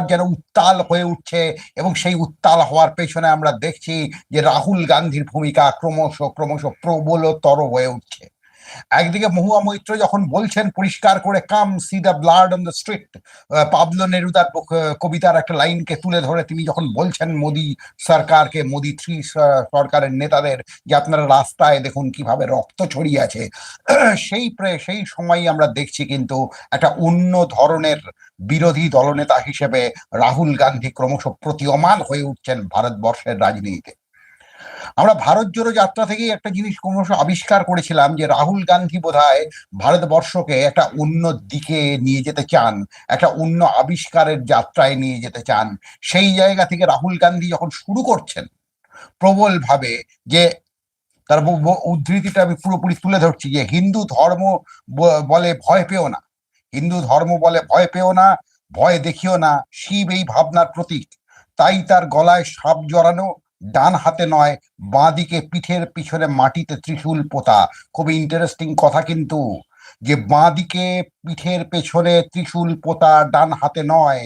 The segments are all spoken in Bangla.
যেন উত্তাল হয়ে উঠছে এবং সেই উত্তাল হওয়ার পেছনে আমরা দেখছি যে রাহুল গান্ধীর ভূমিকা ক্রমশ ক্রমশ প্রবলতর হয়ে উঠছে। একদিকে মহুয়া মৈত্র যখন বলছেন পরিষ্কার করে come see the blood on the street Pablo নেরুদার কবিতার একটা লাইনকে তুলে ধরে, তিনি যখন বলছেন মোদি সরকারকে, মোদি থ্রি সরকারের নেতাদের যে আপনারা রাস্তায় দেখুন কীভাবে রক্ত ছড়িয়ে আছে, সেই সেই সময়ই আমরা দেখছি কিন্তু একটা অন্য ধরনের বিরোধী দলনেতা হিসেবে রাহুল গান্ধী ক্রমশ প্রতীয়মান হয়ে উঠছেন ভারতবর্ষের রাজনীতিতে। আমরা ভারত জোড়ো যাত্রা থেকেই একটা জিনিস ক্রমশ আবিষ্কার করেছিলাম যে রাহুল গান্ধী বোধহয় ভারতবর্ষকে একটা অন্য দিকে নিয়ে যেতে চান, একটা অন্য আবিষ্কারের যাত্রায় নিয়ে যেতে চান। সেই জায়গা থেকে রাহুল গান্ধী যখন শুরু করছেন প্রবল ভাবে যে তার উদ্ধৃতিটা আমি পুরোপুরি তুলে ধরছি যে হিন্দু ধর্ম বলে ভয় পেও না। হিন্দু ধর্ম বলে ভয় পেও না, ভয় দেখিও না, শিব এই ভাবনার প্রতীক। তাই তার গলায় সাপ জড়ানো ডান হাতে নয়, বাঁ দিকে পিঠের পিছনে মাটিতে ত্রিশূল পোতা। খুবই ইন্টারেস্টিং কথা কিন্তু যে বাঁ দিকে পিঠের পেছনে ত্রিশূল পোতা, ডান হাতে নয়,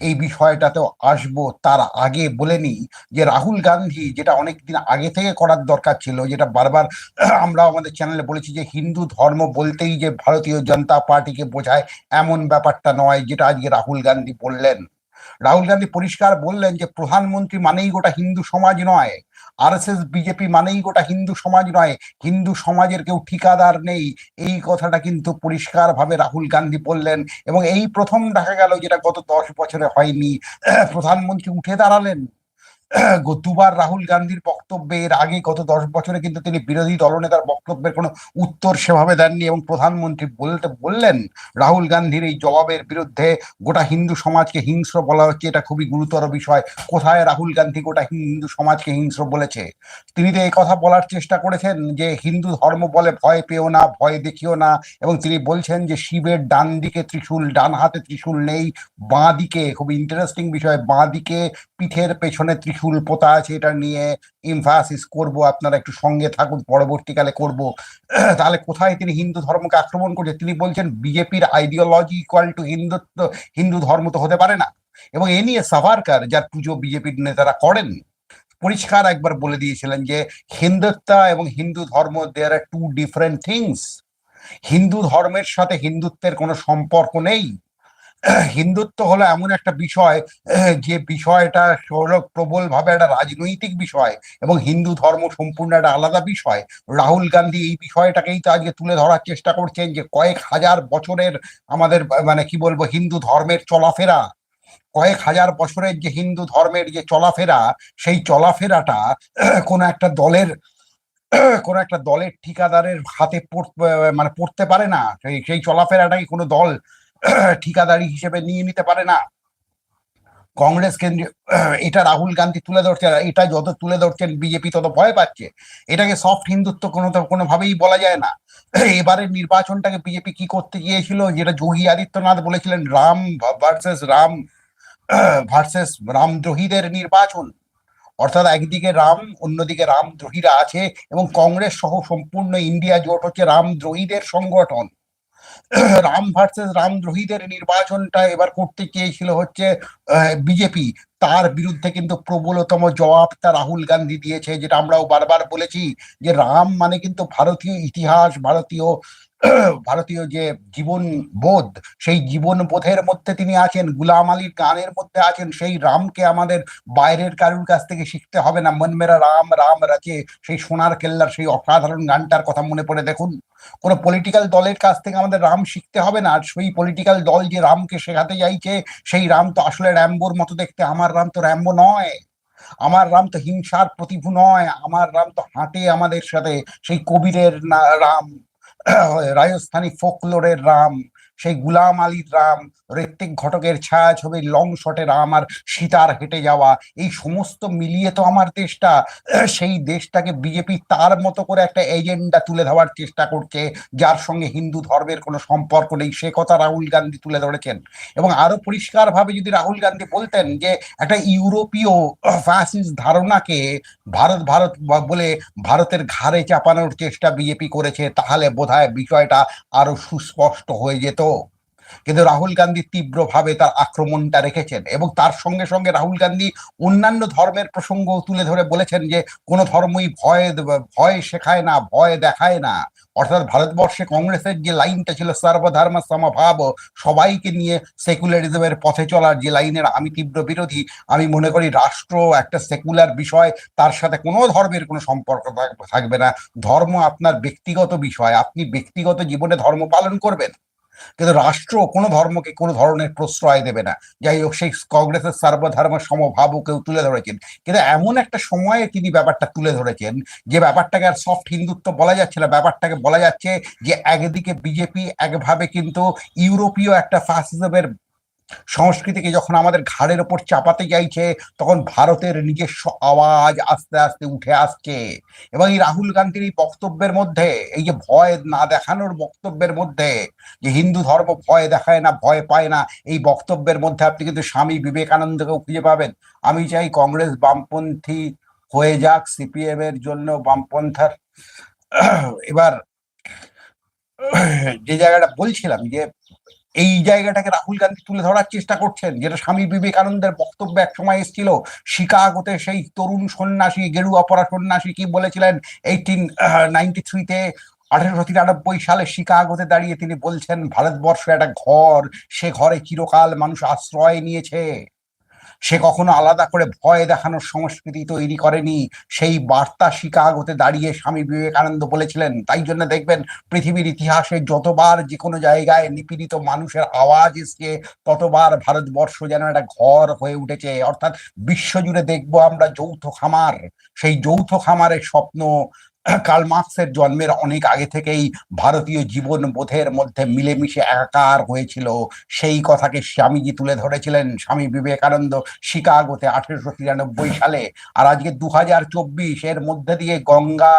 এই বিষয়টাতেও আসব তার আগে বলে নি যে রাহুল গান্ধী যেটা অনেক দিন আগে থেকে করার দরকার ছিল, যেটা বারবার আমরা আমাদের চ্যানেলে বলেছি যে হিন্দু ধর্ম বলতেই যে ভারতীয় জনতা পার্টিকে বোঝায়, এমন ব্যাপারটা নয় যেটা আজকে রাহুল গান্ধী বললেন। রাহুল গান্ধী পরিষ্কার বললেন যে, প্রধানমন্ত্রী মানেই গোটা হিন্দু সমাজ নয়। আর এস এস বিজেপি মানেই গোটা হিন্দু সমাজ নয়। হিন্দু সমাজের কেউ ঠিকাদার নেই। এই কথাটা কিন্তু পরিষ্কার ভাবে রাহুল গান্ধী বললেন এবং এই প্রথম দেখা গেল যেটা গত দশ বছরে হয়নি। প্রধানমন্ত্রী উঠে দাঁড়ালেন। দুবার রাহুল গান্ধীর বক্তব্যে এর আগে গত দশ বছরে কিন্তু তিনি বিরোধী দলনেতার বক্তব্যের কোনো উত্তর সেভাবে দেননি এবং প্রধানমন্ত্রী বলতে বললেন, রাহুল গান্ধীর এই জবাবের বিরুদ্ধে গোটা হিন্দু সমাজকে হিংস্র বলা হচ্ছে, এটা খুবই গুরুতর বিষয়। কোথায় রাহুল গান্ধী গোটা হিন্দু সমাজকে হিংস্র বলেছে? তিনি তো এই কথা বলার চেষ্টা করেছেন যে হিন্দু ধর্ম বলে ভয় পেও না, ভয় দেখিও না এবং তিনি বলছেন যে শিবের ডান দিকে ত্রিশূল, ডান হাতে ত্রিশূল নেই, বাঁ দিকে, খুব ইন্টারেস্টিং বিষয়, বাঁ দিকে পিঠের পেছনে ত্রিশূল পোতা আছে এটা নিয়ে ইমফাসিস করব, আপনারা একটু সঙ্গে থাকুন, পরবর্তীকালে করব। তাহলে কোথায় তিনি হিন্দু ধর্মকে আক্রমণ করছে? তিনি বলছেন বিজেপির ideology equal to Hindutva, Hindu ধর্ম তো হতে পারে না। এবং এ নিয়ে সাভারকার, যার পুজো বিজেপির নেতারা করেন, পরিষ্কার একবার বলে দিয়েছিলেন যে হিন্দুত্ব এবং হিন্দু ধর্ম there are two different things Hindu ধর্মের সাথে হিন্দুত্বের কোনো সম্পর্ক নেই। হিন্দুত্ব হলো এমন একটা বিষয়, যে বিষয়টা হলো প্রবল ভাবে একটা রাজনৈতিক বিষয় এবং হিন্দু ধর্ম সম্পূর্ণ একটা আলাদা বিষয়। রাহুল গান্ধী এই বিষয়টাকেই তো আজকে তুলে ধরার চেষ্টা করছেন যে কয়েক হাজার বছরের আমাদের মানে কি বলব, হিন্দু ধর্মের চলাফেরা, কয়েক হাজার বছরের যে হিন্দু ধর্মের যে চলাফেরা, সেই চলাফেরাটা কোনো একটা দলের, কোনো একটা দলের ঠিকাদারের হাতে মানে পড়তে পারে না। সেই সেই চলাফেরাটাই কোনো দল ঠিকাদারি হিসেবে নিয়ে নিতে পারে না। কংগ্রেস কেন্দ্রীয়, এটা রাহুল গান্ধী তুলে ধরছে এটা যত তুলে ধরছেন বিজেপি তত ভয় পাচ্ছে। এটাকে সফট হিন্দুত্ব কোনো, কোনোভাবেই বলা যায় না। এবারের নির্বাচনটাকে বিজেপি কি করতে গিয়েছিল, যেটা যোগী আদিত্যনাথ বলেছিলেন, রাম ভার্সেস রাম ভার্সেস রামদ্রোহীদের নির্বাচন। অর্থাৎ একদিকে রাম, অন্যদিকে রামদ্রোহীরা আছে, এবং কংগ্রেস সহ সম্পূর্ণ ইন্ডিয়া জোট হচ্ছে রামদ্রোহীদের সংগঠন। রাম ভার্সেস রামদ্রোহীদের নির্বাচনটা এবার করতে চেয়েছিল হচ্ছে বিজেপি। তার বিরুদ্ধে কিন্তু প্রবলতম জবাবটা রাহুল গান্ধী দিয়েছে, যেটা আমরাও বারবার বলেছি যে রাম মানে কিন্তু ভারতীয় ইতিহাস, ভারতীয় ভারতীয় যে জীবন বোধ, সেই জীবন বোধের মধ্যে তিনি আছেন, গুলাম আলীর গানের মধ্যে আছেন, সেই রামকে আমাদের বাইরের কারুর কাছ থেকে শিখতে হবে না। মন মেরা রাম রাম রাচে, সেই সোনার কেল্লার, সেই অসাধারণ গানটার কথা মনে পড়ে দেখুন। কোনো পলিটিক্যাল দলের কাছ থেকে আমাদের রাম শিখতে হবে না, আর সেই পলিটিক্যাল দল যে রামকে শেখাতে চাইছে, সেই রাম তো আসলে র্যাম্বোর মতো দেখতে। আমার রাম তো র্যাম্বো নয়। আমার রাম তো হিংসার প্রতিভু নয়। আমার রাম তো হাঁটে আমাদের সাথে। সেই কবিরের রাম রাজস্থানী ফোকলোরের রাম সেই গুলাম আলীর রাম, ঋত্বিক ঘটকের ছায়া ছবি লং শটে রাম আর সীতার হেঁটে যাওয়া, এই সমস্ত মিলিয়ে তো আমার দেশটা। সেই দেশটাকে বিজেপি তার মতো করে একটা এজেন্ডা তুলে ধরার চেষ্টা করছে, যার সঙ্গে হিন্দু ধর্মের কোনো সম্পর্ক নেই। সে কথা রাহুল গান্ধী তুলে ধরেছেন। এবং আরও পরিষ্কারভাবে যদি রাহুল গান্ধী বলতেন যে, একটা ইউরোপীয় ফ্যাসিস্ট ধারণাকে ভারত ভারত বলে ভারতের ঘাড়ে চাপানোর চেষ্টা বিজেপি করেছে, তাহলে বোধহয় বিষয়টা আরও সুস্পষ্ট হয়ে যেত। কিন্তু রাহুল গান্ধী তীব্রভাবে তার আক্রমণটা রেখেছেন এবং তার সঙ্গে সঙ্গে রাহুল গান্ধী অন্যান্য ধর্মের প্রসঙ্গ তুলে ধরে বলেছেন যে কোনো ধর্মই ভয় ভয় শেখায় না, ভয় দেখায় না। অর্থাৎ ভারতবর্ষে কংগ্রেসের যে লাইনটা ছিল, সর্বধর্ম সমভাব সবাইকে নিয়ে সেকুলারিজমের পথে চলার যে লাইনের আমি তীব্র বিরোধী, আমি মনে করি রাষ্ট্র একটা সেকুলার বিষয়, তার সাথে কোনো ধর্মের কোনো সম্পর্ক থাক- থাকবে না। ধর্ম আপনার ব্যক্তিগত বিষয়, আপনি ব্যক্তিগত জীবনে ধর্ম পালন করবেন। কিন্তু রাষ্ট্র কোনো ধর্মকে কোনো ধরনের প্রশ্রয় দেবে না। যাই হোক, সেই কংগ্রেসের সর্বধর্ম কেউ তুলে ধরেছেন। কিন্তু এমন একটা সময়ে তিনি ব্যাপারটা তুলে ধরেছেন যে ব্যাপারটাকে আর সফট হিন্দুত্ব বলা যাচ্ছে না, ব্যাপারটাকে বলা যাচ্ছে যে একদিকে বিজেপি একভাবে কিন্তু ইউরোপীয় একটা ফাসিজমের সংস্কৃতিকে যখন আমাদের ঘাড়ের ওপর চাপাতে চাইছে তখন ভারতের নিজস্ব আওয়াজ আস্তে আস্তে উঠে আসছে। এবং এই রাহুল গান্ধীর এই বক্তব্যের মধ্যে, এই যে ভয় না দেখানোর বক্তব্যের মধ্যে, যে হিন্দু ধর্ম ভয় দেখায় না, ভয় পায় না, এই বক্তব্যের মধ্যে আপনি কিন্তু স্বামী বিবেকানন্দকেও খুঁজে পাবেন। আমি চাই কংগ্রেস বামপন্থী হয়ে যাক সিপিএম এর জন্য বামপন্থার। এবার যে জায়গাটা বলছিলাম যে এই জায়গাটাকে রাহুল গান্ধী তুলে ধরার চেষ্টা করছেন, যেটা স্বামী বিবেকানন্দের বক্তব্য এক সময় এসেছিল, শিকাগোতে সেই তরুণ সন্ন্যাসী, গেরুয়া পরা সন্ন্যাসী কি বলেছিলেন? এইটিন নাইনটি থ্রিতে আঠারোশো তিরানব্বই সালে শিকাগোতে দাঁড়িয়ে তিনি বলছেন, ভারতবর্ষ একটা ঘর, সে ঘরে চিরকাল মানুষ আশ্রয় নিয়েছে। সে কখনো আলাদা করে ভয় দেখানোর সংস্কৃতি তৈরি করেনি। সেই বার্তা শিকাগোতে দাঁড়িয়ে স্বামী বিবেকানন্দ বলেছিলেন, তাই জন্য দেখবেন পৃথিবীর ইতিহাসে যতবার যে কোনো জায়গায় নিপীড়িত মানুষের আওয়াজ এসছে, ততবার ভারতবর্ষ যেন একটা ঘর হয়ে উঠেছে। অর্থাৎ বিশ্বজুড়ে দেখব আমরা যৌথ খামার। সেই যৌথ খামারের স্বপ্ন কার্ল মার্কসের জন্মের অনেক আগে থেকেই ভারতীয় জীবন বোধের মধ্যে মিলেমিশে একাকার হয়েছিল। সেই কথাকে স্বামীজি তুলে ধরেছিলেন স্বামী বিবেকানন্দ শিকাগোতে আঠেরোশো তিরানব্বই সালে। আর আজকে দু হাজার চব্বিশ এর মধ্যে দিয়ে গঙ্গা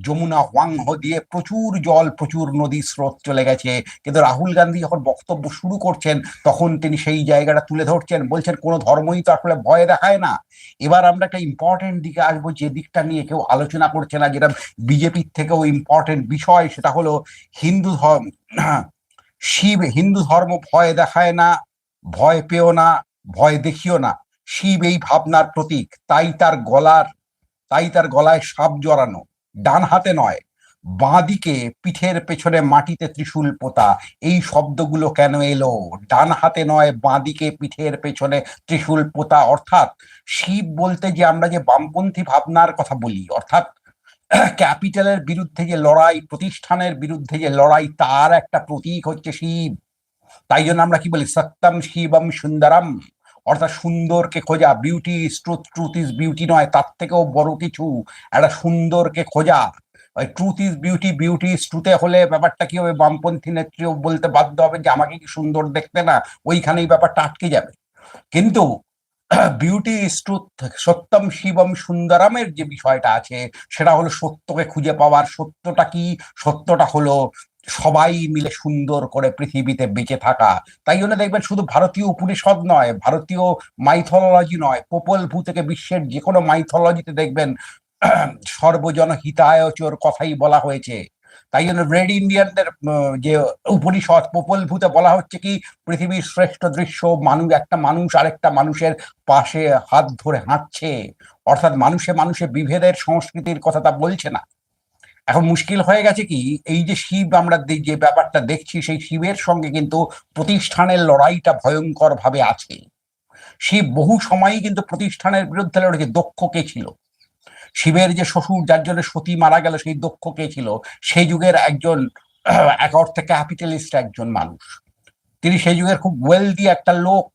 যমুনা হোয়াংহ দিয়ে প্রচুর জল, প্রচুর নদী স্রোত চলে গেছে। কিন্তু রাহুল গান্ধী যখন বক্তব্য শুরু করছেন, তখন তিনি সেই জায়গাটা তুলে ধরছেন। বলছেন, কোনো ধর্মই তো আসলে ভয় দেখায় না। এবার আমরা একটা ইম্পর্টেন্ট দিকে আসব, যে দিকটা নিয়ে কেউ আলোচনা করছে না, যেটা বিজেপির থেকেও ইম্পর্টেন্ট বিষয়, সেটা হলো হিন্দু ধর্ম। শিব, হিন্দু ধর্ম ভয় দেখায় না, ভয় পেও না, ভয় দেখিও না। শিব এই ভাবনার প্রতীক, তাই তার গলার, তাই তার গলায় সাপ জড়ানো। ডান হাতে নয় বাঁদিকে পিঠের পেছনে মাটিতে ত্রিশূল পোতা। এই শব্দগুলো কেন এলো? ডান হাতে নয় বাঁদিকে পিঠের পেছনে ত্রিশূল পোতা। অর্থাৎ শিব বলতে যে আমরা যে বামপন্থী ভাবনার কথা বলি, অর্থাৎ ক্যাপিটালের বিরুদ্ধে যে লড়াই, প্রতিষ্ঠানের বিরুদ্ধে যে লড়াই, তার একটা প্রতীক হচ্ছে শিব। তাই জন্য আমরা কি বলি? সত্যম শিবম সুন্দরম। অর্থাৎ সুন্দরকে খোঁজা বিউটি ট্রুথ ইজ বিউটি নয়, তার থেকেও বড় কিছু। একটা সুন্দরকে খোঁজা। ওই ট্রুথ ইজ বিউটি বিউটি ট্রুথে হলে ব্যাপারটা কি হবে? বামপন্থী নেত্রীও বলতে বাধ্য হবে যে, আমাকে কি সুন্দর দেখতে না? ওইখানেই ব্যাপারটা আটকে যাবে। কিন্তু beauty is truth Satyam Shivam সুন্দরমের যে বিষয়টা আছে, সেটা হলো সত্যকে খুঁজে পাওয়ার সত্যটা কি? সত্যটা হলো সবাই মিলে সুন্দর করে পৃথিবীতে বেঁচে থাকা। তাই জন্য দেখবেন শুধু ভারতীয় উপনিষদ নয়, ভারতীয় মাইথোলজি নয় পোপল ভূ থেকে বিশ্বের যে কোনো মাইথোলজিতে দেখবেন সর্বজন হিতায়চর কথাই বলা হয়েছে। তাই জন্য রেড ইন্ডিয়ানদের যে উপনিষদ পোপল ভূতে বলা হচ্ছে কি, পৃথিবীর শ্রেষ্ঠ দৃশ্য মানুষ একটা মানুষ আরেকটা মানুষের পাশে হাত ধরে হাঁটছে। অর্থাৎ মানুষে মানুষে বিভেদের সংস্কৃতির কথা তা বলছে না। এখন মুশকিল হয়ে গেছে কি, এই যে শিব, আমরা যে ব্যাপারটা দেখছি, সেই শিবের সঙ্গে কিন্তু প্রতিষ্ঠানের লড়াইটা ভয়ঙ্কর ভাবে আছে। শিব বহু সময়ই কিন্তু প্রতিষ্ঠানের বিরুদ্ধে লড়েছে, দক্ষ কে ছিল? শিবের যে শ্বশুর, যার জন্য সতী মারা গেল, সেই দক্ষ কে ছিল? সেই যুগের একজন, এক অর্থে ক্যাপিটালিস্ট একজন মানুষ। তিনি সেই যুগের খুব ওয়েলদি একটা লোক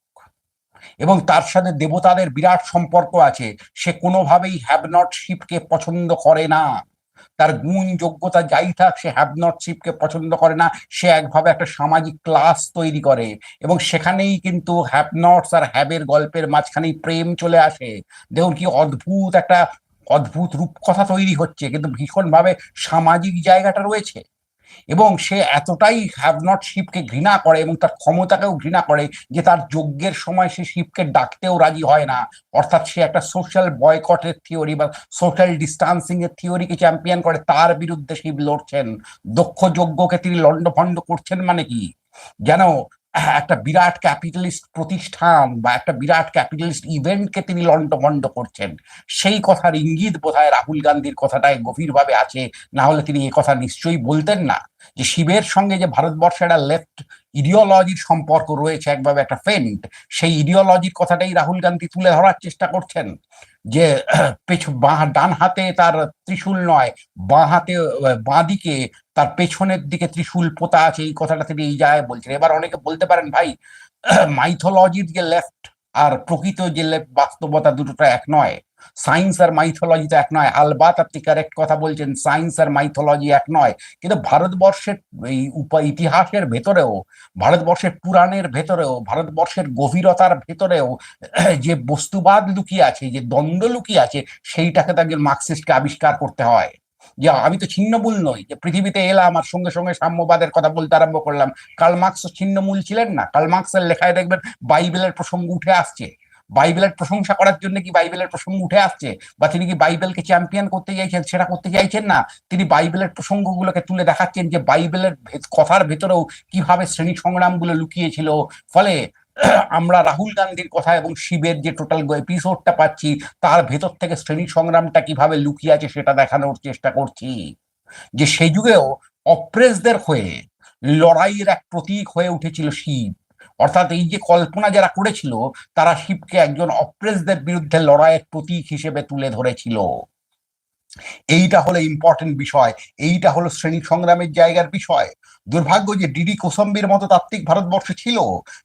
এবং তার সাথে দেবতাদের বিরাট সম্পর্ক আছে। সে কোনোভাবেই হ্যাভ নট শিবকে পছন্দ করে না। তার গুণ, যোগ্যতা যাই থাক, সে হ্যাবনটশিপকে পছন্দ করে না, সে একভাবে একটা সামাজিক ক্লাস তৈরি করে। এবং সেখানেই কিন্তু হ্যাবনটস আর হ্যাবের গল্পের মাঝখানেই প্রেম চলে আসে। দেখুন কি অদ্ভুত একটা, অদ্ভুত রূপকথা তৈরি হচ্ছে, কিন্তু ভীষণভাবে সামাজিক জায়গাটা রয়েছে। এবং সে এতটাই হ্যাভ নট শিবকে ঘৃণা করে এবং তার ক্ষমতাকেও ঘৃণা করে যে তার যজ্ঞের সময় সে শিবকে ডাকতেও রাজি হয় না। অর্থাৎ সে একটা সোশ্যাল বয়কটের থিওরি বা সোশ্যাল ডিস্টান্সিং এর থিওরিকে চ্যাম্পিয়ন করে, তার বিরুদ্ধে শিব লড়ছেন। দক্ষ যজ্ঞকে তিনি লণ্ডভণ্ড করছেন মানে কি? যেন একটা বিরাট ক্যাপিটালিস্ট প্রতিষ্ঠান বা একটা বিরাট ক্যাপিটালিস্ট ইভেন্টকে তিনি লন্ডভন্ড করছেন। সেই কথার ইঙ্গিত বোধহয় রাহুল গান্ধীর কথাটায় গভীরভাবে আছে। না হলে তিনি এ কথা নিশ্চয়ই বলতেন না। যে শিবের সঙ্গে যে ভারতবর্ষের একটা লেফট ইডিওলজির সম্পর্ক রয়েছে একভাবে একটা ফেন্ট সেই ইডিওলজির কথাটাই রাহুল গান্ধী তুলে ধরার চেষ্টা করছেন। যে পেছ বাঁ ডান হাতে তার ত্রিশূল নয়, বাঁ হাতে, বাঁ দিকে তার পেছনের দিকে ত্রিশূল পোতা আছে, এই কথাটা তিনি এই জায়গায় বলছেন। এবার অনেকে বলতে পারেন, ভাই মাইথোলজির যে লেফট আর প্রকৃত যে বাস্তবতা দুটোটা এক নয়। সায়েন্স আর মাইথোলজি তো এক নয়। আলবাত আপনি কারেক্ট কথা বলছেন সায়েন্স আর মাইথোলজি এক নয়। কিন্তু ভারতবর্ষের এই ইতিহাসের ভেতরেও, ভারতবর্ষের পুরাণের ভেতরেও, ভারতবর্ষের গভীরতার ভেতরেও, যে বস্তুবাদ লুকিয়ে আছে, যে দ্বন্দ্ব লুকিয়ে আছে, সেইটাকে তো একজন মার্কসিস্টকে আবিষ্কার করতে হয়। যে আমি তো ছিন্নমূল নই, যে পৃথিবীতে এলাম আর সঙ্গে সঙ্গে সাম্যবাদের কথা বলতে আরম্ভ করলাম। কার্ল মার্কস ছিন্নমূল ছিলেন না। কার্ল মার্কসের লেখায় দেখবেন বাইবেলের প্রসঙ্গ উঠে আসছে। বাইবেলের প্রশংসা করার জন্য কি বাইবেলের প্রসঙ্গ উঠে আসছে? বা তিনি কি বাইবেলকে চ্যাম্পিয়ন করতে চাইছেন, সেটা করতে চাইছেন না? তিনি বাইবেলের প্রসঙ্গগুলোকে তুলে দেখাচ্ছেন যে বাইবেলের কথার ভেতরেও কীভাবে শ্রেণি সংগ্রামগুলো লুকিয়েছিল। ফলে আমরা রাহুল গান্ধীর কথা এবং শিবের যে টোটাল এপিসোডটা পাচ্ছি, তার ভেতর থেকে শ্রেণি সংগ্রামটা কীভাবে লুকিয়ে আছে সেটা দেখানোর চেষ্টা করছি। যে সেই যুগেও অপ্রেসদের হয়ে লড়াইয়ের এক প্রতীক হয়ে উঠেছিল শিব। অর্থাৎ এই যে কল্পনা যারা করেছিল, তারা শিবকে একজন অপ্রেসদের বিরুদ্ধে লড়াইয়ের প্রতীক হিসেবে তুলে ধরেছিল। এইটা হলো ইম্পর্টেন্ট বিষয়, এইটা হলো শ্রেণি সংগ্রামের জায়গার বিষয়। দুর্ভাগ্য যে ডিডি কোসম্বির মতো তাত্ত্বিক ভারতবর্ষে ছিল,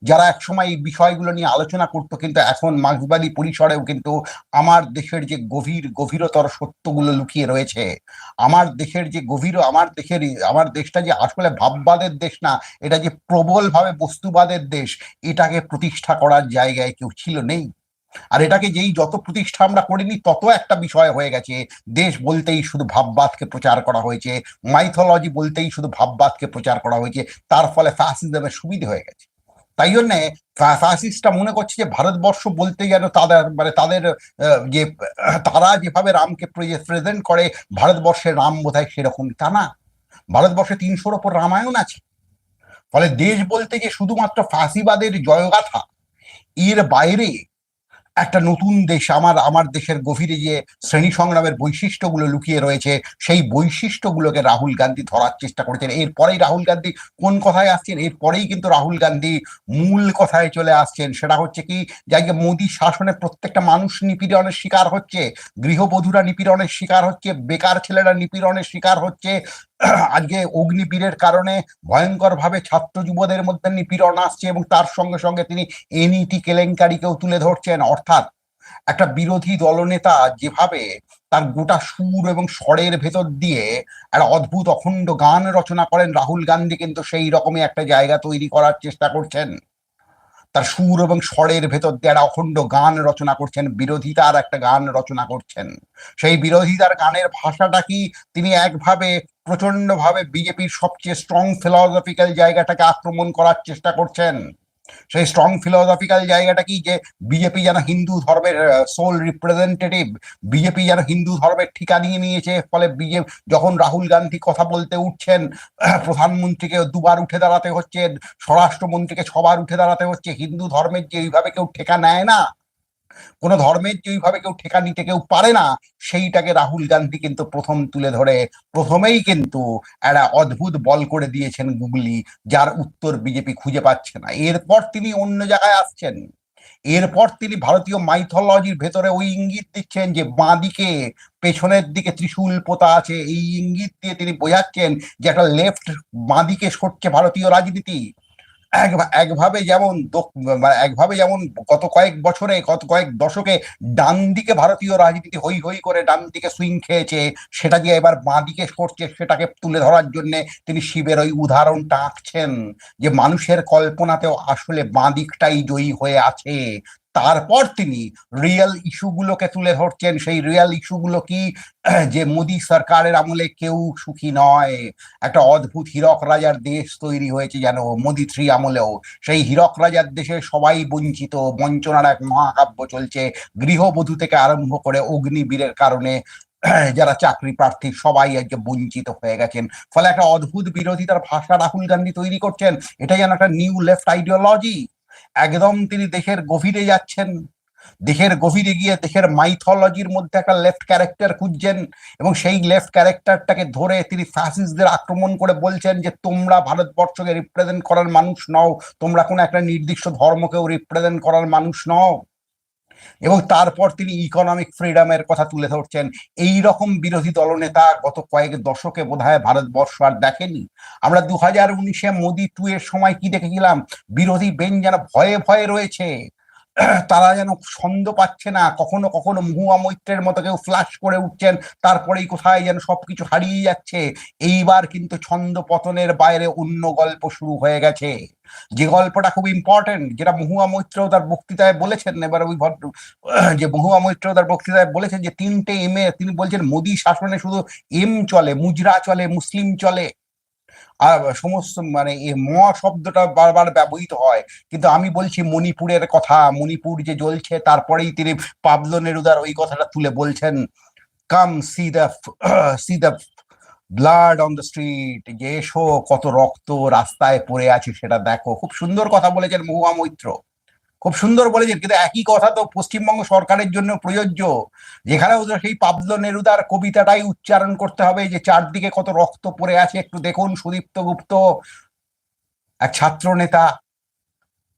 যারা একসময় এই বিষয়গুলো নিয়ে আলোচনা করতো, কিন্তু এখন মার্ক্সবাদী পরিসরেও কিন্তু আমার দেশের যে গভীর, গভীরতর সত্যগুলো লুকিয়ে রয়েছে। আমার দেশের যে গভীর, আমার দেশের, আমার দেশটা যে আসলে ভাববাদের দেশ না, এটা যে প্রবলভাবে বস্তুবাদের দেশ, এটাকে প্রতিষ্ঠা করার জায়গায় কেউ ছিল নেই। আর এটাকে যেই যত প্রতিষ্ঠা আমরা করিনি, তত একটা বিষয় হয়ে গেছে। দেশ বলতেই শুধু ভাববাদকে প্রচার করা হয়েছে মাইথোলজি বলতেই শুধু ভাববাদকে প্রচার করা হয়েছে, তার ফলে ফ্যাসিজমের সুবিধে হয়ে গেছে। তাই জন্যে ফ্যাসিস্টরা মনে করছে যে ভারতবর্ষ বলতে যেন তাদের মানে তাদের যে, তারা যেভাবে রামকে প্রেজেন্ট করে ভারতবর্ষের রাম বোধহয় সেরকম তা না। ভারতবর্ষে তিনশোর ওপর রামায়ণ আছে। ফলে দেশ বলতে যে শুধুমাত্র ফাঁসিবাদের জয়গাথা, এর বাইরে একটা নতুন দেশ, আমার আমার দেশের গভীরে যে শ্রেণি সংগ্রামের বৈশিষ্ট্যগুলো লুকিয়ে রয়েছে, সেই বৈশিষ্ট্যগুলোকে রাহুল গান্ধী ধরার চেষ্টা করেছেন। এরপরেই রাহুল গান্ধী কোন কথায় আসছেন? এরপরেই কিন্তু রাহুল গান্ধী মূল কথায় চলে আসছেন। সেটা হচ্ছে কি? যাকে মোদী শাসনে প্রত্যেকটা মানুষ নিপীড়নের শিকার হচ্ছে, গৃহবধূরা নিপীড়নের শিকার হচ্ছে, বেকার ছেলেরা নিপীড়নের শিকার হচ্ছে আজকে অগ্নিবীরের কারণে ভয়ঙ্করভাবে ছাত্র যুবদের মধ্যে নিপীড়ন আসছে এবং তার সঙ্গে সঙ্গে তিনি এনইটি কেলেঙ্কারিকেও তুলে ধরছেন। অর্থাৎ একটা বিরোধী দলনেতা যেভাবে তার গোটা সুর এবং স্বরের ভেতর দিয়ে একটা অদ্ভুত অখণ্ড গান রচনা করেন, রাহুল গান্ধী কিন্তু সেই রকমই একটা জায়গা তৈরি করার চেষ্টা করছেন। তার সুর এবং স্বরের ভেতর দিয়ে একটা অখণ্ড গান রচনা করছেন, বিরোধিতার একটা গান রচনা করছেন। সেই বিরোধিতার গানের ভাষাটা কি তিনি একভাবে প্রচণ্ড ভাবে বিজেপির সবচেয়ে স্ট্রং ফিলসফিক্যাল জায়গাটাকে আক্রমণ করার চেষ্টা করছেন? সেই স্ট্রং ফিলোসফিক্যাল জায়গাটা কি যে বিজেপি যেন হিন্দু ধর্মের সোল রিপ্রেজেন্টেটিভ বিজেপি যেন হিন্দু ধর্মের ঠিকা নিয়ে নিয়েছে ফলে বিজেপি যখন রাহুল গান্ধী কথা বলতে উঠছেন প্রধানমন্ত্রীকে দুবার উঠে দাঁড়াতে হচ্ছে, স্বরাষ্ট্রমন্ত্রীকে ছবার উঠে দাঁড়াতে হচ্ছে, হিন্দু ধর্মের যে এইভাবে কেউ ঠেকা নেয় না কোন ধর্মের যে ওইভাবে কেউ ঠেকা নিতে কেউ পারে না, সেইটাকে রাহুল গান্ধী কিন্তু প্রথম তুলে ধরে। প্রথমেই কিন্তু একটা অদ্ভুত বল করে দিয়েছেন গুগলি, যার উত্তর বিজেপি খুঁজে পাচ্ছে না। এরপর তিনি অন্য জায়গায় আসছেন। এরপর তিনি ভারতীয় মাইথোলজির ভেতরে ওই ইঙ্গিত দিচ্ছেন যে বাঁদিকে পেছনের দিকে ত্রিশূল পোতা আছে। এই ইঙ্গিত দিয়ে তিনি বোঝাচ্ছেন যে একটা লেফট বাঁদিকে সরছে ভারতীয় রাজনীতি। এক- একভাবে যেমন মানে একভাবে যেমন গত কয়েক বছরে, গত কয়েক দশকে ডান দিকে ভারতীয় রাজনীতি হই হই করে ডান দিকে সুইং খেয়েছে, সেটা দিয়ে এবার বাঁ দিকে সরছে সেটাকে তুলে ধরার জন্য তিনি শিবের ওই উদাহরণটা আঁকছেন যে মানুষের কল্পনাতেও আসলে বাঁ দিকটাই জয়ী হয়ে আছে। তারপর তিনি রিয়েল ইস্যুগুলোকে তুলে ধরছেন। সেই রিয়েল ইস্যুগুলো কি? যে মোদী সরকারের আমলে কেউ সুখী নয়। একটা অদ্ভুত হীরক রাজার দেশ তৈরি হয়েছে যেন মোদি থ্রি আমলেও। সেই হীরক রাজার দেশে সবাই বঞ্চিত, বঞ্চনার এক মহাকাব্য চলছে। গৃহবধূ থেকে আরম্ভ করে অগ্নিবীরের কারণে যারা চাকরি প্রার্থী সবাই আজকে বঞ্চিত হয়ে গেছেন। ফলে একটা অদ্ভুত বিরোধিতার ভাষা রাহুল গান্ধী তৈরি করছেন। এটা যেন একটা নিউ লেফট আইডিওলজি একদম তিনি দেশের গভীরে যাচ্ছেন। দেশের গভীরে গিয়ে দেশের মাইথোলজির মধ্যে একটা লেফট ক্যারেক্টার খুঁজছেন এবং সেই লেফট ক্যারেক্টারটাকে ধরে তিনি ফ্যাসিস্টদের আক্রমণ করে বলছেন যে, তোমরা ভারতবর্ষকে রিপ্রেজেন্ট করার মানুষ নও, তোমরা কোনো একটা নির্দিষ্ট ধর্মকেও রিপ্রেজেন্ট করার মানুষ নও। এবং তারপর তিনি ইকোনমিক ফ্রিডমের কথা তুলে ধরছেন। এই রকম বিরোধী দলনেতা গত কয়েক দশকে বোধহয় ভারতবর্ষ আর দেখেনি। আমরা দু হাজার উনিশে মোদি টু এর সময় কি দেখেছিলাম? বিরোধী বেন যেন ভয়ে ভয়ে রয়েছে। তারা যেন ছন্দ পাচ্ছে না। কখনো কখনো মহুয়া মৈত্রের মতো কেউ ফ্লাশ করে উঠছেন, তারপরেই কোথায় যেন সবকিছু হারিয়ে যাচ্ছে। এইবার কিন্তু ছন্দ পতনের বাইরে অন্য গল্প শুরু হয়ে গেছে। যে গল্পটা খুব ইম্পর্টেন্ট যেটা মহুয়া মৈত্র তার বক্তৃতায় বলেছেন, এবার ওই ভদ্র, যে মহুয়া মৈত্র তার বক্তৃতায় বলেছেন যে তিনটে এম এ তিনি বলছেন, মোদী শাসনে শুধু এম চলে, মুজরা চলে, মুসলিম চলে। আর সমস্ত মানে এই ম শব্দটা বারবার ব্যবহৃত হয়। কিন্তু আমি বলছি মণিপুরের কথা, মণিপুর যে জ্বলছে তারপরেই তিনি পাবলো নেরুদার ওই কথাটা তুলে বলছেন। Come see the see the blood on the street, যে এসো, কত রক্ত রাস্তায় পড়ে আছে সেটা দেখো। খুব সুন্দর কথা বলেছেন মহুয়া মৈত্র। খুব সুন্দর বলেছেন, কিন্তু একই কথা তো পশ্চিমবঙ্গ সরকারের জন্য প্রযোজ্য। যেখানেও তো সেই পাবলো নেরুদার কবিতাটাই উচ্চারণ করতে হবে, যে চারদিকে কত রক্ত পড়ে আছে, একটু দেখুন সুদীপ্ত গুপ্ত, এক ছাত্র নেতা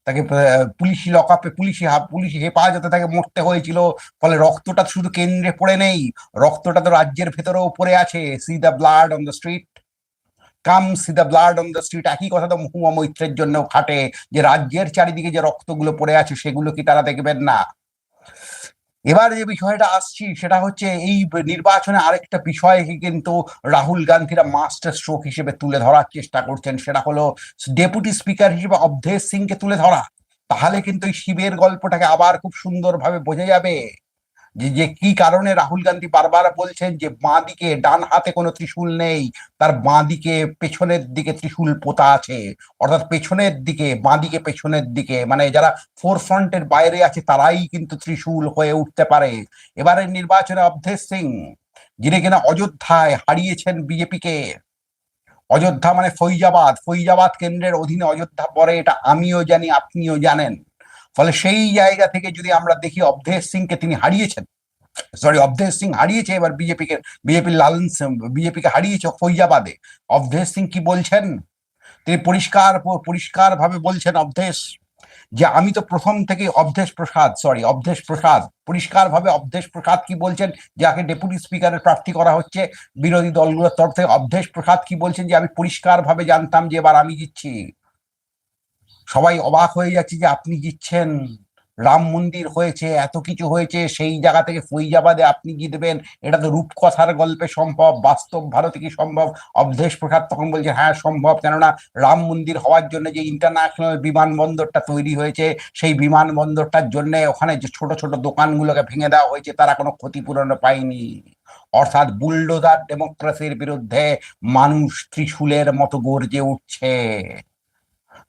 তাকে পুলিশি লকআপে পুলিশি পুলিশি হেফাজতে তাকে মরতে হয়েছিল, ফলে রক্তটা শুধু কেন্দ্রে পড়ে নেই, রক্তটা তো রাজ্যের ভেতরেও পড়ে আছে see the blood on the street come see the blood on the street একই কথা তো মহুয়া মৈত্রের জন্য খাটে, যে রাজ্যের চারিদিকে যে রক্তগুলো পড়ে আছে, সেগুলো কি তারা দেখবেন না? এবার যে বিষয়টা আসছি, সেটা হচ্ছে এই নির্বাচনে আরেকটা বিষয় কিন্তু রাহুল গান্ধীরা মাস্টার স্ট্রোক হিসেবে তুলে ধরার চেষ্টা করছেন, সেটা হলো ডেপুটি স্পিকার হিসেবে অবধেশ সিংকে তুলে ধরা। তাহলে কিন্তু এই শিবের গল্পটাকে আবার খুব সুন্দরভাবে বোঝা যাবে। যে যে কি কারণে রাহুল গান্ধী বারবার বলছেন যে বাঁ দিকে ডান হাতে কোনো ত্রিশূল নেই, তার বাঁ দিকে পেছনের দিকে ত্রিশূল পোতা আছে। অর্থাৎ পেছনের দিকে বাঁ দিকে পেছনের দিকে মানে যারা ফোর ফ্রন্টের বাইরে আছে, তারাই কিন্তু ত্রিশূল হয়ে উঠতে পারে। এবারের নির্বাচনে অবধেশ সিং, যিনি কিনা অযোধ্যায় হারিয়েছেন বিজেপিকে। অযোধ্যা মানে ফৈজাবাদ। ফৈজাবাদ কেন্দ্রের অধীনে অযোধ্যা পরে এটা আমিও জানি, আপনিও জানেন। ফলে সেই জায়গা থেকে যদি আমরা দেখি অবধেশ সিংকে তিনি হারিয়েছেন সরি অবধেশ সিং হারিয়েছে, এবার বিজেপিকে, বিজেপির লালন বিজেপিকে হারিয়েছে ফৈজাবাদে। অবধেশ সিং কি বলছেন? তিনি পরিষ্কার পরিষ্কার ভাবে বলছেন অবধেশ যে আমি তো প্রথম থেকে অবধেশ প্রসাদ সরি অবধেশ প্রসাদ পরিষ্কার ভাবে অবধেশ প্রসাদ কি বলছেন? যাকে ডেপুটি স্পিকারের প্রার্থী করা হচ্ছে, বিরোধী দলগুলোর তরফ থেকে অবধেশ প্রসাদ কি বলছেন? যে আমি পরিষ্কার ভাবে জানতাম যে এবার আমি জিতছি। সবাই অবাক হয়ে যাচ্ছে যে আপনি জিতছেন। রাম মন্দির হয়েছে, এত কিছু হয়েছে, সেই জায়গা থেকে ফৈজাবাদে আপনি জিতবেন। এটা তো রূপকথার গল্পে সম্ভব, বাস্তব ভারতে কি সম্ভব? অবধেশ প্রসাদ তখন বলছে হ্যাঁ সম্ভব। কেননা রাম মন্দির হওয়ার জন্য যে ইন্টারন্যাশনাল বিমানবন্দরটা তৈরি হয়েছে, সেই বিমানবন্দরটার জন্য ওখানে যে ছোট ছোট দোকানগুলোকে ভেঙে দেওয়া হয়েছে, তারা কোনো ক্ষতিপূরণ পায়নি। অর্থাৎ বুলডোজার ডেমোক্রেসির বিরুদ্ধে মানুষ ত্রিশূলের মতো গর্জে উঠছে।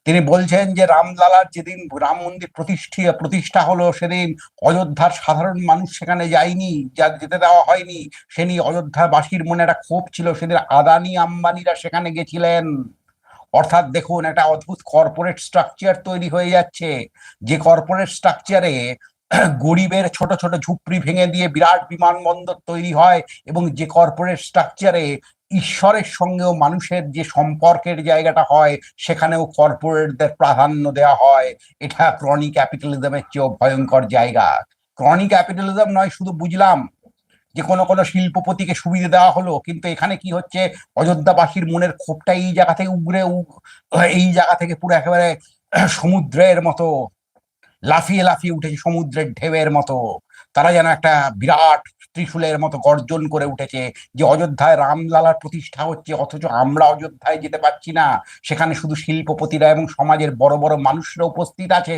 তিনি বলছেন যে রামলালার যেদিন রাম মন্দির প্রতিষ্ঠিত, প্রতিষ্ঠা হলো সেদিন অযোধ্যার সাধারণ মানুষ সেখানে যায়নি, যা যেতে দেওয়া হয়নি। সে নিয়ে অযোধ্যাবাসীর মনে একটা ক্ষোভ ছিল, সেদিন আদানি আম্বানিরা সেখানে গেছিলেন। অর্থাৎ দেখুন, একটা অদ্ভুত কর্পোরেট স্ট্রাকচার তৈরি হয়ে যাচ্ছে। যে কর্পোরেট স্ট্রাকচারে গরিবের ছোট ছোট ঝুপড়ি ভেঙে দিয়ে বিরাট বিমানবন্দর তৈরি হয় এবং যে কর্পোরেট স্ট্রাকচারে ঈশ্বরের সঙ্গেও মানুষের যে সম্পর্কের জায়গাটা হয়, সেখানেও কর্পোরেটদের প্রাধান্য দেওয়া হয়। এটা ক্রনি ক্যাপিটালিজমের চেয়েও ভয়ঙ্কর জায়গা। ক্রনি ক্যাপিটালিজম নয়, শুধু বুঝলাম যে কোনো কোনো শিল্পপতিকে সুবিধা দেওয়া হলো, কিন্তু এখানে কি হচ্ছে, অযোধ্যাবাসীর মনের ক্ষোভটা এই জায়গা থেকে উগরে এই জায়গা থেকে পুরো একেবারে সমুদ্রের মতো, লাফিয়ে লাফিয়ে উঠেছে সমুদ্রের ঢেউয়ের মতো। তারা যেন একটা বিরাট ত্রিশূলের মতো গর্জন করে উঠেছে যে অযোধ্যায় রামলালার প্রতিষ্ঠা হচ্ছে, অথচ আমরা অযোধ্যায় যেতে পারছি না। সেখানে শুধু শিল্পপতিরা এবং সমাজের বড় বড় মানুষরা উপস্থিত আছে।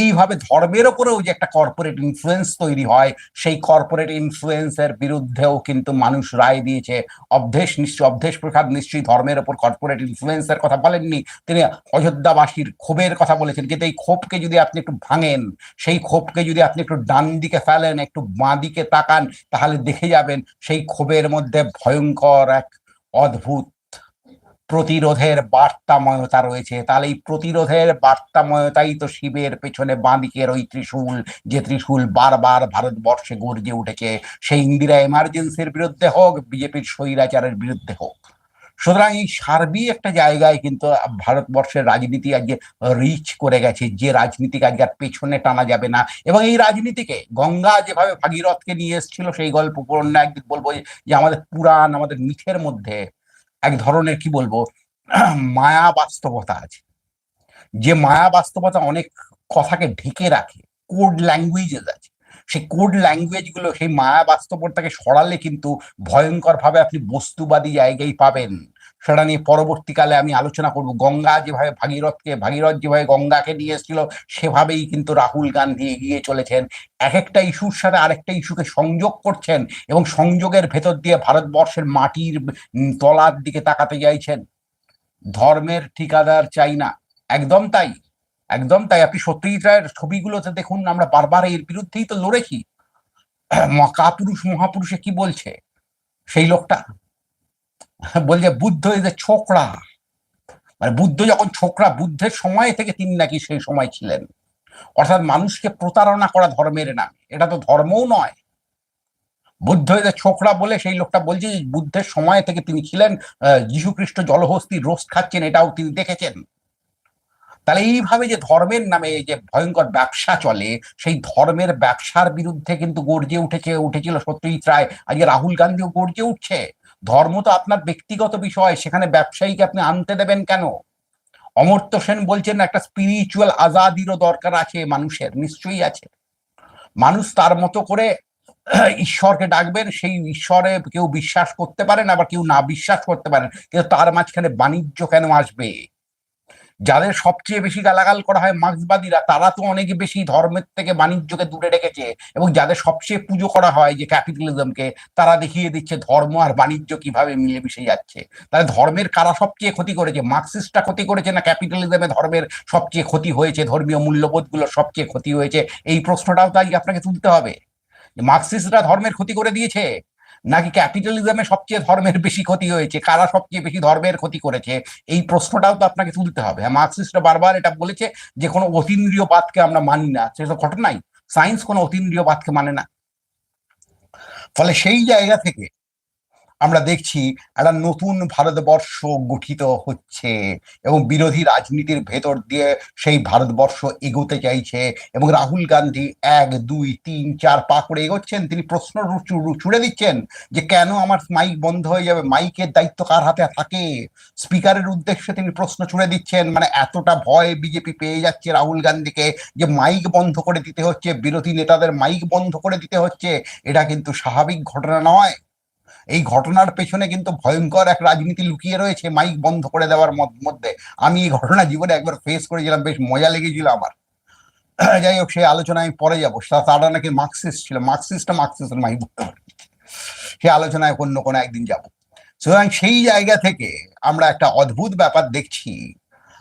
এইভাবে ধর্মের ওপরেও যে একটা কর্পোরেট ইনফ্লুয়েন্স তৈরি হয়, সেই কর্পোরেট ইনফ্লুয়েন্সের বিরুদ্ধেও কিন্তু মানুষ রায় দিয়েছে। অবধেশ নিশ্চয়, অবধেশ প্রসাদ নিশ্চয়ই ধর্মের ওপর কর্পোরেট ইনফ্লুয়েন্সের কথা বলেননি। তিনি অযোধ্যাবাসীর ক্ষোভের কথা বলেছেন কিন্তু এই ক্ষোভকে যদি আপনি একটু ভাঙেন, সেই ক্ষোভকে যদি আপনি একটু ডান দিকে ফেলেন, একটু বাঁ দিকে তাকান, তাহলে দেখে যাবেন সেই ক্ষোভের মধ্যে ভয়ঙ্কর এক অদ্ভুত প্রতিরোধের বার্তাময়তা রয়েছে। তাহলে এই প্রতিরোধের বার্তাময়তাই তো শিবের পেছনে বাঁদিকের ওই ত্রিশূল, যে ত্রিশূল বারবার ভারতবর্ষে গর্জে উঠেছে, সেই ইন্দিরা এমার্জেন্সির বিরুদ্ধে হোক, বিজেপির স্বৈরাচারের বিরুদ্ধে হোক। সুতরাং এই সার্বিক একটা জায়গায় কিন্তু ভারতবর্ষের রাজনীতি আজকে রিচ করে গেছে, যে রাজনীতিকে আজকে আর পেছনে টানা যাবে না। এবং এই রাজনীতিকে গঙ্গা যেভাবে ভাগীরথকে নিয়ে এসেছিল, সেই গল্প পুরন্য একদিন বলব যে আমাদের পুরাণ, আমাদের মিথের মধ্যে এক ধরনের কি বলব, মায়া বাস্তবতা আছে। যে মায়া বাস্তবতা অনেক কথাকে ঢেকে রাখে কোড ল্যাঙ্গুয়েজেস আছে। সেই কোড ল্যাঙ্গুয়েজগুলো, সেই মায়া বাস্তবতাকে সরালে কিন্তু ভয়ঙ্কর ভাবে আপনি বস্তুবাদী জায়গায় পাবেন। সেটা নিয়ে পরবর্তীকালে আমি আলোচনা করব। গঙ্গা যেভাবে ভাগীরথকে, ভাগীরথ যেভাবে গঙ্গাকে নিয়ে এসেছিল, সেভাবেই কিন্তু রাহুল গান্ধী এগিয়ে চলেছেন। এক একটা ইস্যুর সাথে আরেকটা ইস্যুকে সংযোগ করছেন এবং সংযোগের ভেতর দিয়ে ভারতবর্ষের মাটির তলার দিকে তাকাতে চাইছেন। ধর্মের ঠিকাদার চাই না। একদম তাই। একদম তাই। আপনি সত্যজিৎ রায়ের ছবিগুলোতে দেখুন, আমরা বারবার এর বিরুদ্ধেই তো লড়েছি। কাপুরুষ মহাপুরুষে কি বলছে? সেই লোকটা। বলছে বুদ্ধ এ ছোকরা মানে বুদ্ধ যখন ছোকরা বুদ্ধের সময় থেকে তিনি নাকি সেই সময় ছিলেন। অর্থাৎ মানুষকে প্রতারণা করা ধর্মের নামে এটা তো ধর্মও নয়। বুদ্ধ যে ছোকরা বলে সেই লোকটা বলছে বুদ্ধের সময় থেকে তিনি ছিলেন যীশু খ্রিস্ট জলহস্তি রোস্ট খাচ্ছেন, এটাও তিনি দেখেছেন। তাহলে এইভাবে যে ধর্মের নামে যে ভয়ঙ্কর ব্যবসা চলে, সেই ধর্মের ব্যবসার বিরুদ্ধে কিন্তু গর্জে উঠেছে, উঠেছিল সত্যজিৎ রায়। আজকে রাহুল গান্ধীও গর্জে উঠছে। ধর্ম তো আপনার ব্যক্তিগত বিষয়, সেখানে ব্যবসায়ীকে আপনি আনতে দেবেন কেন? অমর্ত্য সেন বলছেন, একটা স্পিরিচুয়াল আজাদিরও দরকার আছে, মানুষের, নিশ্চয়ই আছে। মানুষ তার মতো করে ঈশ্বরকে ডাকবেন, সেই ঈশ্বরে কেউ বিশ্বাস করতে পারেন আবার কেউ না বিশ্বাস করতে পারেন কিন্তু তার মাঝখানে বাণিজ্য কেন আসবে? যাদের সবচেয়ে বেশি গালাগাল করা হয় মার্ক্সবাদীরা, তারা তো অনেক বেশি ধর্মের থেকে বাণিজ্যকে দূরে রেখেছে এবং যাদের সবচেয়ে পুজো করা হয় যে ক্যাপিটালিজমকে তারা দেখিয়ে দিচ্ছে ধর্ম আর বাণিজ্য কীভাবে মিলেমিশে যাচ্ছে। তাহলে ধর্মের কারা সবচেয়ে ক্ষতি করেছে? মার্ক্সিস্টটা ক্ষতি করেছে না ক্যাপিটালিজমে ধর্মের সবচেয়ে ক্ষতি হয়েছে, ধর্মীয় মূল্যবোধগুলো সবচেয়ে ক্ষতি হয়েছে? এই প্রশ্নটাও তাই আপনাকে তুলতে হবে। মার্ক্সিস্টরা ধর্মের ক্ষতি করে দিয়েছে? নাকি ক্যাপিটালিজমে সবচেয়ে ধর্মের বেশি ক্ষতি হয়েছে? কারা সবচেয়ে বেশি ধর্মের ক্ষতি করেছে? এই প্রশ্নটাও তো আপনাকে তুলতে হবে। হ্যাঁ মার্কসিস্টরা বারবার এটা বলেছে যে কোনো অতীন্দ্রিয়বাদকে আমরা মানি না। সেসব ঘটনাই। সায়েন্স কোনো অতীন্দ্রিয়বাদকে মানে না। ফলে সেই জায়গা থেকে আমরা দেখছি একটা নতুন ভারতবর্ষ গঠিত হচ্ছে এবং বিরোধী রাজনীতির ভেতর দিয়ে সেই ভারতবর্ষ এগোতে চাইছে এবং রাহুল গান্ধী এক, দুই, তিন, চার পা করে এগোচ্ছেন। তিনি প্রশ্ন ছুড়ে দিচ্ছেন যে কেন আমার মাইক বন্ধ হয়ে যাবে? মাইকের দায়িত্ব কার হাতে থাকে? স্পিকারের উদ্দেশ্যে তিনি প্রশ্ন ছুড়ে দিচ্ছেন। মানে এতটা ভয় বিজেপি পেয়ে যাচ্ছে রাহুল গান্ধীকে যে মাইক বন্ধ করে দিতে হচ্ছে, বিরোধী নেতাদের মাইক বন্ধ করে দিতে হচ্ছে, এটা কিন্তু স্বাভাবিক ঘটনা নয়। এই ঘটনার পেছনে কিন্তু ভয়ঙ্কর এক রাজনীতি লুকিয়ে রয়েছে মাইক বন্ধ করে দেওয়ার মধ্যে। আমি এই ঘটনা জীবনে একবার ফেস করেছিলাম, বেশ মজা লেগেছিল আমার। যাই হোক সেই আলোচনায় আমি পরে যাব। তারা নাকি মার্কসিস্ট ছিল মার্কসিস্টটা মার্কসিস্ট মাইক বলতে পারি সেই আলোচনায় অন্য কোনো একদিন যাব। সুতরাং সেই জায়গা থেকে আমরা একটা অদ্ভুত ব্যাপার দেখছি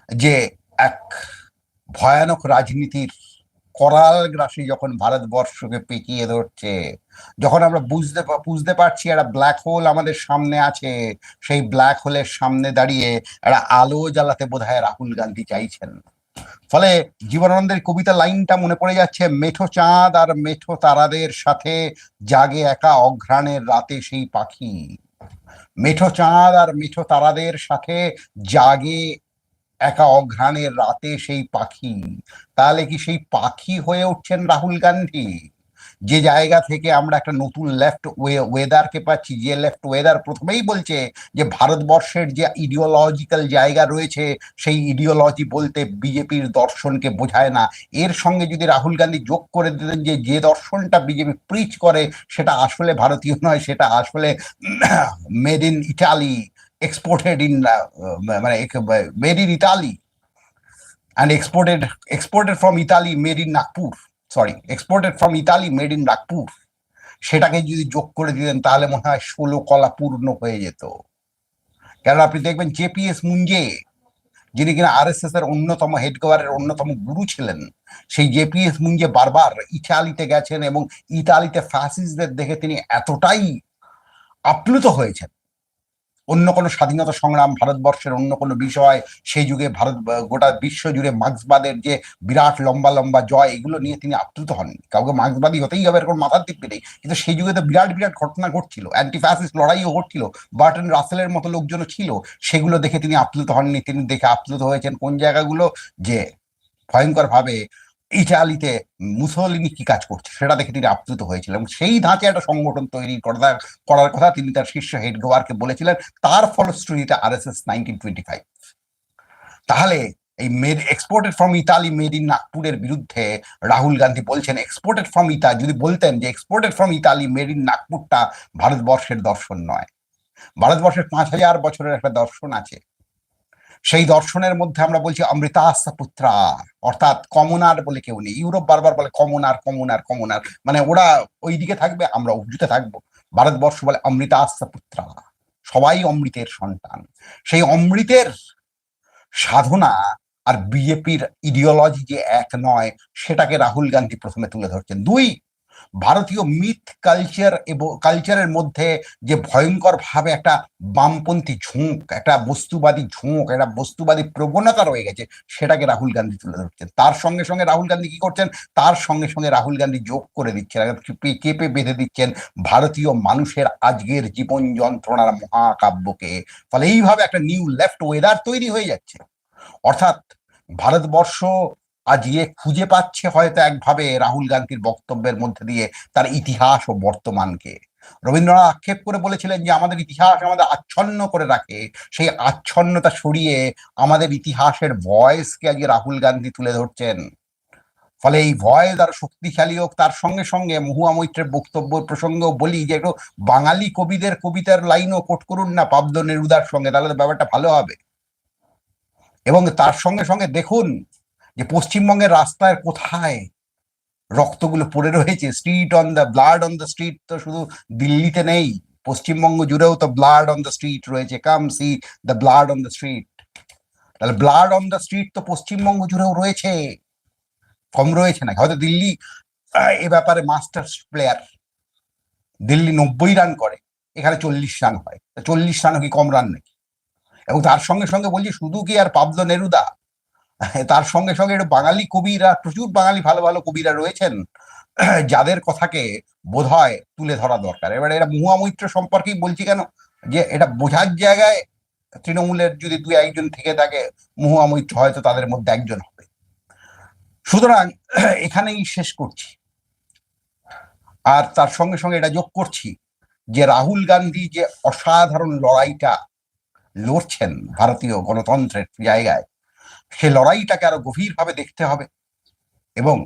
যে এক ভয়ানক রাজনীতির করাল গ্রাসী যখন ভারতবর্ষকে পেঁচিয়ে ধরছে, যখন আমরা বুঝতে বুঝতে পারছি একটা ব্ল্যাক হোল আমাদের সামনে আছে, সেই ব্ল্যাক হোলের সামনে দাঁড়িয়ে একটা আলো জ্বালাতে বোধ রাহুল গান্ধী চাইছেন। ফলে জীবনানন্দের কবিতা লাইনটা মনে পড়ে যাচ্ছে, মেঠো চাঁদ আর মেঠো তারাদের সাথে জাগে একা অঘ্রাণের রাতে সেই পাখি। মেঠো চাঁদ আর মেঠো তারাদের সাথে জাগে একা অঘ্রাণের রাতে সেই পাখি। তাহলে কি সেই পাখি হয়ে উঠছেন রাহুল গান্ধী? যে জায়গা থেকে আমরা একটা নতুন লেফট ওয়েদারকে পাচ্ছি, যে লেফট ওয়েদার প্রথমেই বলছে যে ভারতবর্ষের যে ইডিওলজিক্যাল জায়গা রয়েছে, সেই ইডিওলজি বলতে বিজেপির দর্শনকে বোঝায় না। এর সঙ্গে যদি রাহুল গান্ধী যোগ করে দিতেন যে যে দর্শনটা বিজেপি প্রিচ করে, সেটা আসলে ভারতীয় নয়, সেটা আসলে made in Italy exported in মানে made in Italy and exported exported from Italy, made in Nagpur, sorry, exported from Italy, made in Nagpur. সেটাকে যদি যোগ করে দিতেন, তাহলে মনে হয় ষোলো কলা পূর্ণ হয়ে যেত। কারণ আপনি দেখবেন জেপিএস মুঞ্জে, যিনি কিনা আর এস এস এর অন্যতম হেড কোয়ারের অন্যতম গুরু ছিলেন, সেই জেপিএস মুঞ্জে বারবার ইটালিতে গেছেন এবং ইতালিতে ফ্যাসিসদের দেখে তিনি এতটাই আপ্লুত হয়েছেন। অন্য কোনো স্বাধীনতা সংগ্রাম ভারতবর্ষের অন্য কোনো বিষয়, সেই যুগে ভারত গোটা বিশ্ব জুড়ে মার্ক্সবাদের যে বিরাট লম্বা লম্বা জয়, এগুলো নিয়ে তিনি আপ্লুত হননি। কাউকে মার্ক্সবাদী হতেই হবে এরকম মাথার দিব্যি নেই। কিন্তু সেই যুগে তো বিরাট বিরাট ঘটনা ঘটছিল। অ্যান্টি ফ্যাসিস্ট লড়াইও ঘটছিল বার্টন রাসেলের মতো লোকজনও ছিল। সেগুলো দেখে তিনি আপ্লুত হননি। তিনি দেখে আপ্লুত হয়েছেন কোন জায়গাগুলো? যে ভয়ঙ্কর ভাবে ইটালিতে মুসলিনি কি কাজ করছে? সেটা দেখে তিনি আপ্লুত হয়েছিলেন এবং সেই ধাঁচে একটা সংগঠন তৈরি করার করার কথা তিনি তার শীর্ষ হেড গোয়ারকে বলেছিলেন। তার ফলশ্রুতিতে R S S nineteen five তাহলে এই made exported from Italy made in নাগপুরের বিরুদ্ধে রাহুল গান্ধী বলছেন এক্সপোর্টেড ফ্রম ইতা যদি বলতেন যে exported from Italy made in নাগপুরটা ভারতবর্ষের দর্শন নয়। ভারতবর্ষের পাঁচ হাজার বছরের একটা দর্শন আছে। সেই দর্শনের মধ্যে আমরা বলছি অমৃতাস্তা পুত্রা অর্থাৎ কমনার বলে কেউ নেই। ইউরোপ বারবার বলে কমনার কমনার কমনার। মানে ওরা ওই দিকে থাকবে, আমরা উর্জুতে থাকব। ভারতবর্ষ বলে অমৃতাস্তা পুত্রা সবাই অমৃতের সন্তান। সেই অমৃতের সাধনা আর বিজেপির ইডিওলজি যে এক নয়, সেটাকে রাহুল গান্ধী প্রথমে তুলে ধরছেন। দুই ভারতীয় মিথ কালচার এবং কালচারের মধ্যে যে ভয়ঙ্কর ভাবে একটা বামপন্থী ঝোঁক, একটা বস্তুবাদী ঝোঁক, একটা বস্তুবাদী প্রবণতা রয়ে গেছে, সেটাকে রাহুল গান্ধী তুলে ধরছেন। তার সঙ্গে সঙ্গে রাহুল গান্ধী কি করছেন? তার সঙ্গে সঙ্গে রাহুল গান্ধী যোগ করে দিচ্ছেন কেঁপে বেঁধে দিচ্ছেন ভারতীয় মানুষের আজকের জীবন যন্ত্রণার মহাকাব্যকে। ফলে এইভাবে একটা নিউ লেফট ওয়েদার তৈরি হয়ে যাচ্ছে। অর্থাৎ ভারতবর্ষ আজকে খুঁজে পাচ্ছে হয়তো একভাবে রাহুল গান্ধীর বক্তব্যের মধ্যে দিয়ে তার ইতিহাস ও বর্তমানকে। রবীন্দ্রনাথ আক্ষেপ করে বলেছিলেন যে, আমাদের ইতিহাস আমাদের আচ্ছন্ন করে রাখে। সেই আচ্ছন্নতা সরিয়ে আমাদের ইতিহাসের ভয়েসকে আজকে রাহুল গান্ধী তুলে ধরছেন। ফলে এই ভয়েস আরও শক্তিশালী হোক, তার সঙ্গে সঙ্গে মহুয়া মৈত্রের বক্তব্য প্রসঙ্গ বলি যে, একটু বাঙালি কবিদের কবিতার লাইনও কোট করুন না, পাবদ নেরুদার সঙ্গে, তাহলে তো ব্যাপারটা ভালো হবে। এবং তার সঙ্গে সঙ্গে দেখুন যে পশ্চিমবঙ্গের রাস্তায় কোথায় রক্তগুলো পড়ে রয়েছে street on the blood on the street তো শুধু দিল্লিতে নেই, পশ্চিমবঙ্গ জুড়েও তো ব্লাড অন দ্য স্ট্রিট রয়েছে come see the blood on the street তাহলে ব্লাড অন দ্য স্ট্রিট তো পশ্চিমবঙ্গ জুড়েও রয়েছে, কম রয়েছে না হয়তো দিল্লি এ ব্যাপারে মাস্টার প্লেয়ার দিল্লি নব্বই রান করে, এখানে চল্লিশ রান হয়। চল্লিশ রান কি কম রান নাকি? এবং তার সঙ্গে সঙ্গে বলছি, শুধু কি আর পাবলো নেরুদা? তার সঙ্গে সঙ্গে বাঙালি কবিরা, প্রচুর বাঙালি ভালো ভালো কবিরা রয়েছেন, যাদের কথাকে বোধ হয় তুলে ধরা দরকার। এবার এটা মহুয়া মৈত্র সম্পর্কেই বলছি কেন? যে এটা বোঝার জায়গায় তৃণমূলের যদি দু একজন থেকে থাকে, মহুয়া মৈত্র হয়তো তাদের মধ্যে একজন হবে। সুতরাং এখানেই শেষ করছি। আর তার সঙ্গে সঙ্গে এটা যোগ করছি যে রাহুল গান্ধী যে অসাধারণ লড়াইটা লড়ছেন ভারতীয় গণতন্ত্রের জায়গায় সে লড়াইটাকে আরও গভীরভাবে দেখতে হবে এবং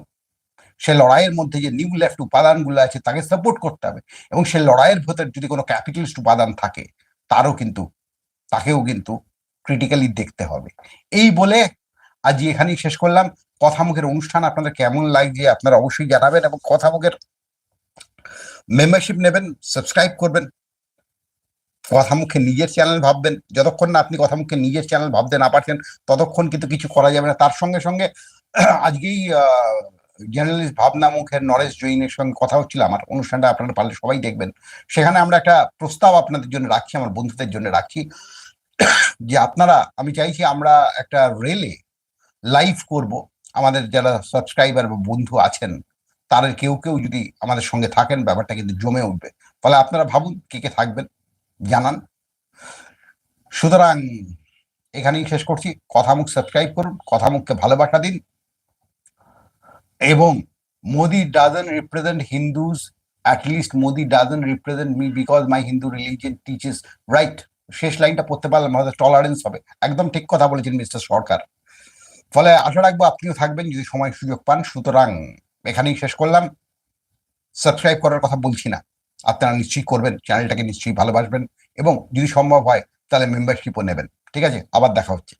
সে লড়াইয়ের মধ্যে যে নিউ লেফট উপাদানগুলো আছে তাকে সাপোর্ট করতে হবে এবং সে লড়াইয়ের ভেতর যদি কোনো ক্যাপিটালিস্ট উপাদান থাকে, তারও কিন্তু, তাকেও কিন্তু ক্রিটিক্যালি দেখতে হবে। এই বলে আজ এখানেই শেষ করলাম। কথামুখের অনুষ্ঠান আপনাদের কেমন লাগছে আপনারা অবশ্যই জানাবেন এবং কথামুখের মেম্বারশিপ নেবেন সাবস্ক্রাইব করবেন। কথামুখে নিজের চ্যানেল ভাববেন, যতক্ষণ না আপনি কথামুখে নিজের চ্যানেল ভাবতে না পারছেন, ততক্ষণ কিন্তু কিছু করা যাবে না। তার সঙ্গে সঙ্গে আজকেই জার্নালিস্ট ভাবনা মুখের নরেশ জৈনের সঙ্গে কথা হচ্ছিল, আমার অনুষ্ঠানটা আপনারা পারলে সবাই দেখবেন। সেখানে আমরা একটা প্রস্তাব আপনাদের জন্য রাখছি, আমার বন্ধুদের জন্য রাখছি, যে আপনারা, আমি চাইছি আমরা একটা রেলে লাইভ করব। আমাদের যারা সাবস্ক্রাইবার বা বন্ধু আছেন, তাদের কেউ কেউ যদি আমাদের সঙ্গে থাকেন, ব্যাপারটা কিন্তু জমে উঠবে। ফলে আপনারা ভাবুন কে কে থাকবেন। জানান। সুতরাং এখানেই শেষ করছি। কথামুখ সাবস্ক্রাইব করুন, কথামুখকে ভালোবাসা দিন এবং Modi doesn't represent Hindus at least Modi doesn't represent me because my Hindu religion teaches right শেষ লাইনটা পড়তে পারলাম হয়তো টলারেন্স হবে। একদম ঠিক কথা বলেছেন মিস্টার সরকার। ফলে আশা রাখব আপনিও থাকবেন যদি সময় সুযোগ পান। সুতরাং এখানেই শেষ করলাম। সাবস্ক্রাইব করার কথা বলছি না। আপনারা নিশ্চয়ই করবেন চ্যানেলটাকে নিশ্চয়ই ভালোবাসবেন এবং যদি সম্ভব হয় তাহলে মেম্বারশিপও নেবেন। ঠিক আছে? আবার দেখা হচ্ছে।